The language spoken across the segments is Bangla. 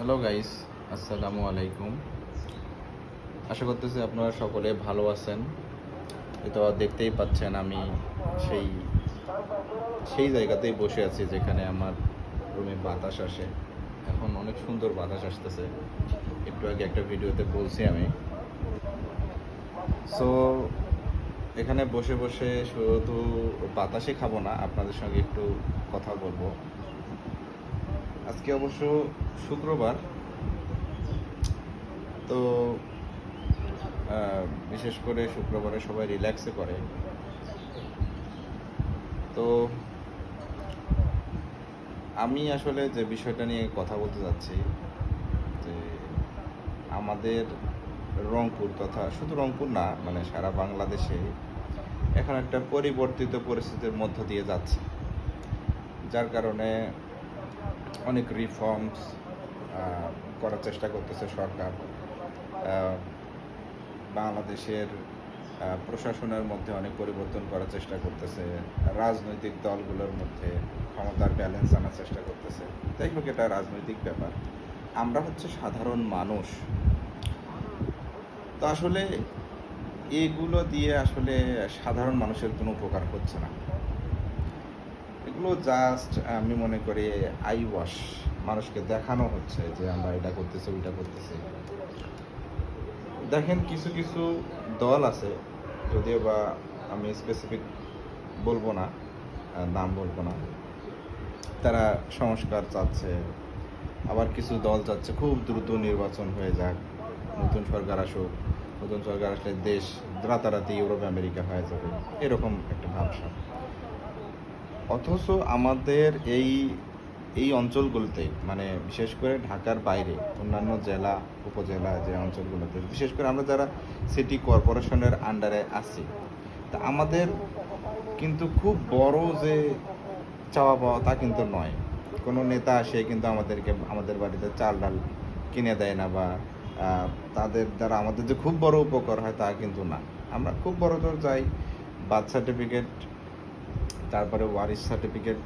হ্যালো গাইস আসসালামু আলাইকুম আশা করতেছি আপনারা সকলে ভালো আছেন। তো দেখতেই পাচ্ছেন আমি সেই সেই জায়গাতেই বসে আছি যেখানে আমার রুমে বাতাস আসে। এখন অনেক সুন্দর বাতাস আসতেছে। একটু আগে একটা ভিডিওতে বলছি আমি। সো এখানে বসে বসে শুধু বাতাসে খাব না, আপনাদের সঙ্গে একটু কথা বলব। আজকে অবশ্য শুক্রবার। তো বিশেষ করে শুক্রবারে সবাই রিল্যাক্সে করে তো, আমি আসলে যে বিষয়টা নিয়ে কথা বলতে যাচ্ছি, যে আমাদের রংপুর তথা শুধু রংপুর না মানে সারা বাংলাদেশে এখন একটা পরিবর্তিত পরিস্থিতির মধ্য দিয়ে যাচ্ছে। যার কারণে অনেক রিফর্মস করার চেষ্টা করতেছে সরকার। বাংলাদেশের প্রশাসনের মধ্যে অনেক পরিবর্তন করার চেষ্টা করতেছে। রাজনৈতিক দলগুলোর মধ্যে ক্ষমতার ব্যালেন্স আনার চেষ্টা করতেছে। যাই হোক, এটা রাজনৈতিক ব্যাপার। আমরা হচ্ছে সাধারণ মানুষ। তো আসলে এগুলো দিয়ে আসলে সাধারণ মানুষের কোনো উপকার হচ্ছে না। এগুলো জাস্ট আমি মনে করি আই ওয়াশ মানুষকে দেখানো হচ্ছে যে আমরা এটা করতেছি, ওইটা করতেছি। দেখেন কিছু কিছু দল আছে, যদিও বা আমি স্পেসিফিক বলব না নাম বলব না। তারা সংস্কার চাচ্ছে, আবার কিছু দল চাচ্ছে, খুব দ্রুত নির্বাচন হয়ে যাক, নতুন সরকার আসুক, নতুন সরকার আসলে দেশ রাতারাতি ইউরোপ, আমেরিকা হয়ে যাবে, এরকম একটা ভাবসা। অথচ আমাদের এই এই অঞ্চলগুলোতে মানে বিশেষ করে ঢাকার বাইরে, অন্যান্য জেলা, উপজেলা যে অঞ্চলগুলোতে, বিশেষ করে আমরা যারা সিটি কর্পোরেশনের আন্ডারে আছি, তা আমাদের কিন্তু খুব বড় যে চাওয়া পাওয়া তা কিন্তু নয়। কোনো নেতা আসে কিন্তু আমাদেরকে, আমাদের বাড়িতে চাল ডাল কিনে দেয় না বা তাদের দ্বারা আমাদের যে খুব বড় উপকার হয় তা কিন্তু না। আমরা খুব বড় জোর যাই বার্থ সার্টিফিকেট তারপরে ওয়ারিস সার্টিফিকেট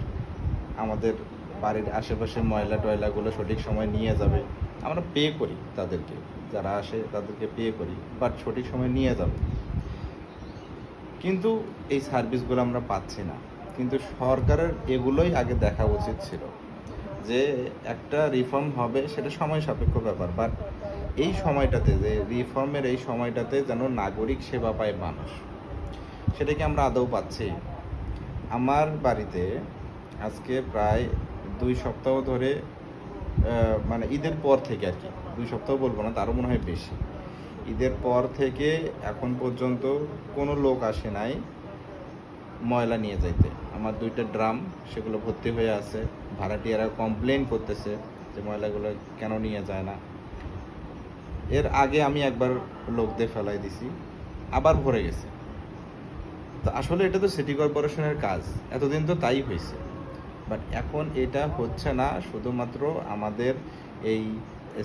আমাদের বাড়ির আশেপাশে ময়লা টয়লাগুলো সঠিক সময় নিয়ে যাবে। আমরা পে করি তাদেরকে, যারা আসে তাদেরকে পে করি বাট সঠিক সময় নিয়ে যাবে। কিন্তু এই সার্ভিসগুলো আমরা পাচ্ছি না। কিন্তু সরকারের এগুলোই আগে দেখা উচিত ছিল যে একটা রিফর্ম হবে সেটা সময় সাপেক্ষ ব্যাপার বাট এই সময়টাতে যে রিফর্মের এই সময়টাতে যেন নাগরিক সেবা পায় মানুষ, সেটাকে আমরা আদৌ পাচ্ছি? আমার বাড়িতে আজকে প্রায় দুই সপ্তাহ ধরে মানে ঈদের পর থেকে আর কি, দুই সপ্তাহ বলব না, তারও মনে হয় বেশি। ঈদের পর থেকে এখন পর্যন্ত কোনো লোক আসে নাই ময়লা নিয়ে যাইতে। আমার দুইটা ড্রাম সেগুলো ভর্তি হয়ে আছে, ভাড়াটিয়ারা কমপ্লেন করতেছে যে ময়লাগুলো কেন নিয়ে যায় না। এর আগে আমি একবার লোক দিয়ে ফেলাই দিছি, আবার ভরে গেছে। তো আসলে এটা তো সিটি কর্পোরেশনের কাজ। এতদিন তো তাই হয়েছে। বাট এখন এটা হচ্ছে না, শুধুমাত্র আমাদের এই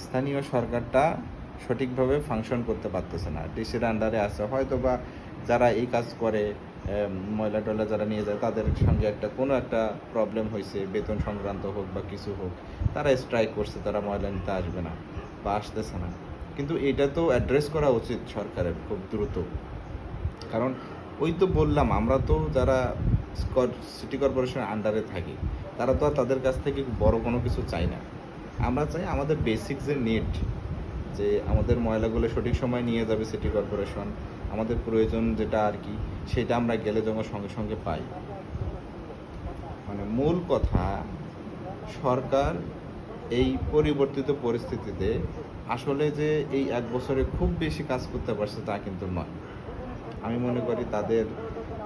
স্থানীয় সরকারটা সঠিকভাবে ফাংশন করতে পারতেছে না। ডিসির আন্ডারে আছে হয়তো বা যারা এই কাজ করে ময়লা টয়লা যারা নিয়ে যায়, তাদের সঙ্গে একটা কোনো একটা প্রবলেম হয়েছে, বেতন সংক্রান্ত হোক বা কিছু হোক। তারা স্ট্রাইক করছে, তারা ময়লা নিতে আসবে না বা আসতেছে না। কিন্তু এটা তো অ্যাড্রেস করা উচিত সরকারের খুব দ্রুত। কারণ ওই তো বললাম, আমরা তো যারা সিটি কর্পোরেশনের আন্ডারে থাকি, তারা তো আর তাদের কাছ থেকে বড় কোনো কিছু চাই না। আমরা চাই আমাদের বেসিক যে নেট যে আমাদের ময়লাগুলো সঠিক সময় নিয়ে যাবে সিটি কর্পোরেশন, আমাদের প্রয়োজন যেটা আর কি, সেটা আমরা গেলে যখন সঙ্গে সঙ্গে পাই। মানে মূল কথা, সরকার এই পরিবর্তিত পরিস্থিতিতে আসলে যে এই এক বছরে খুব বেশি কাজ করতে পারছে তা কিন্তু নয়। আমি মনে করি তাদের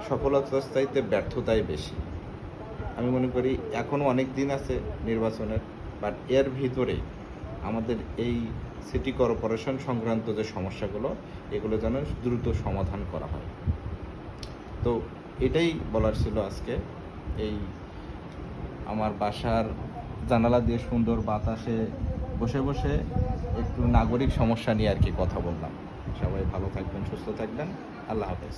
সফলতার চাইতে ব্যর্থতাই বেশি। আমি মনে করি এখনও অনেক দিন আছে নির্বাচনের বাট এর ভিতরে আমাদের এই সিটি কর্পোরেশন সংক্রান্ত যে সমস্যাগুলো, এগুলো যেন দ্রুত সমাধান করা হয়। তো এটাই বলার ছিল আজকে। এই আমার বাসার জানালা দিয়ে সুন্দর বাতাসে বসে বসে একটু নাগরিক সমস্যা নিয়ে আর কি কথা বললাম। সবাই ভালো থাকবেন, সুস্থ থাকবেন। আল্লাহ হাফেজ